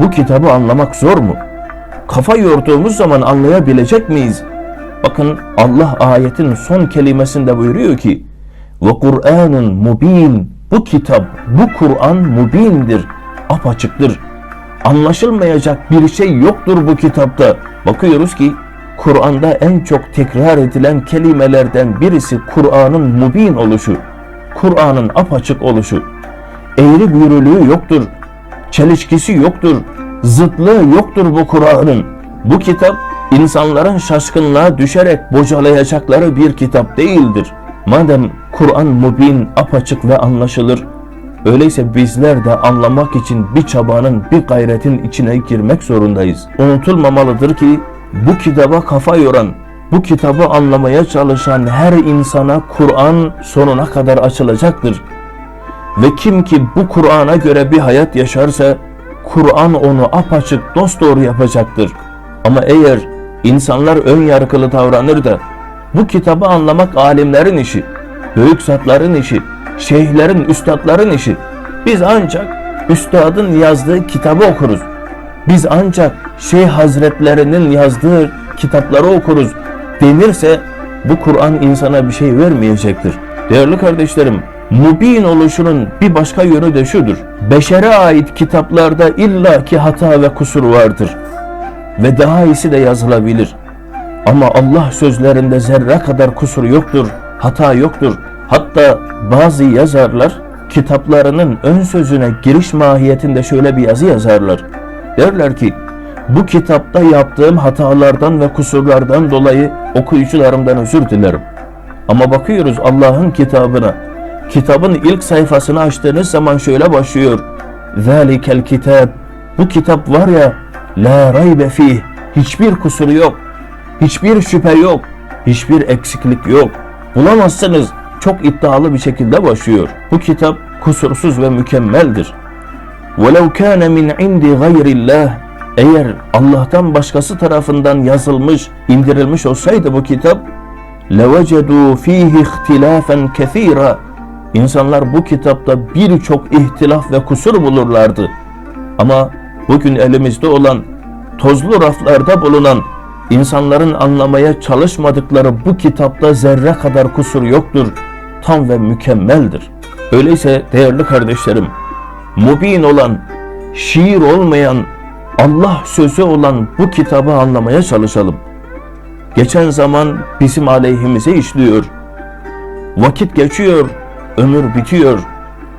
bu kitabı anlamak zor mu? Kafa yorduğumuz zaman anlayabilecek miyiz? Bakın Allah ayetin son kelimesinde buyuruyor ki ve Kur'anun mubin. Bu kitap bu Kur'an mubindir apaçıktır. Anlaşılmayacak bir şey yoktur bu kitapta. Bakıyoruz ki Kur'an'da en çok tekrar edilen kelimelerden birisi Kur'an'ın mubin oluşu Kur'an'ın apaçık oluşu. Eğri büğrülüğü yoktur çelişkisi yoktur zıtlığı yoktur bu Kur'an'ın bu kitap insanların şaşkınlığa düşerek bocalayacakları bir kitap değildir. Madem Kur'an mubin, apaçık ve anlaşılır, öyleyse bizler de anlamak için bir çabanın, bir gayretin içine girmek zorundayız. Unutulmamalıdır ki bu kitaba kafa yoran, bu kitabı anlamaya çalışan her insana Kur'an sonuna kadar açılacaktır. Ve kim ki bu Kur'an'a göre bir hayat yaşarsa, Kur'an onu apaçık dosdoğru yapacaktır. Ama eğer insanlar ön yargılı davranır da bu kitabı anlamak alimlerin işi, büyük zatların işi, şeyhlerin, üstadların işi. Biz ancak üstadın yazdığı kitabı okuruz. Biz ancak şeyh hazretlerinin yazdığı kitapları okuruz denirse bu Kur'an insana bir şey vermeyecektir. Değerli kardeşlerim, mubin oluşunun bir başka yönü de şudur. Beşere ait kitaplarda illaki hata ve kusur vardır ve daha iyisi de yazılabilir. Ama Allah sözlerinde zerre kadar kusur yoktur, hata yoktur. Hatta bazı yazarlar kitaplarının ön sözüne giriş mahiyetinde şöyle bir yazı yazarlar. Derler ki, bu kitapta yaptığım hatalardan ve kusurlardan dolayı okuyucularımdan özür dilerim. Ama bakıyoruz Allah'ın kitabına. Kitabın ilk sayfasını açtığınız zaman şöyle başlıyor. Zalikel kitab. Bu kitap var ya La raybe fih. Hiçbir kusuru yok. Hiçbir şüphe yok. Hiçbir eksiklik yok. Bulamazsınız. Çok iddialı bir şekilde başlıyor. Bu kitap kusursuz ve mükemmeldir. وَلَوْ كَانَ مِنْ عِنْدِ غَيْرِ اللّٰهِ Eğer Allah'tan başkası tarafından yazılmış, indirilmiş olsaydı bu kitap لَوَجَدُوا ف۪يهِ اخْتِلَافًا كَث۪يرًا İnsanlar bu kitapta birçok ihtilaf ve kusur bulurlardı. Ama bugün elimizde olan tozlu raflarda bulunan insanların anlamaya çalışmadıkları bu kitapta zerre kadar kusur yoktur. Tam ve mükemmeldir. Öyleyse değerli kardeşlerim, mubin olan, şiir olmayan, Allah sözü olan bu kitabı anlamaya çalışalım. Geçen zaman bizim aleyhimize işliyor. Vakit geçiyor, ömür bitiyor.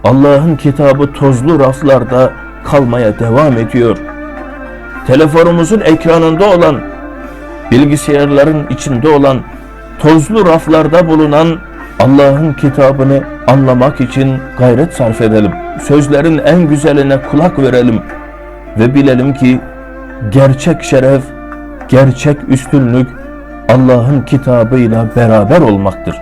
Allah'ın kitabı tozlu raflarda kalmaya devam ediyor. Telefonumuzun ekranında olan, bilgisayarların içinde olan, tozlu raflarda bulunan Allah'ın kitabını anlamak için gayret sarf edelim. Sözlerin en güzeline kulak verelim ve bilelim ki gerçek şeref, gerçek üstünlük Allah'ın kitabıyla beraber olmaktır.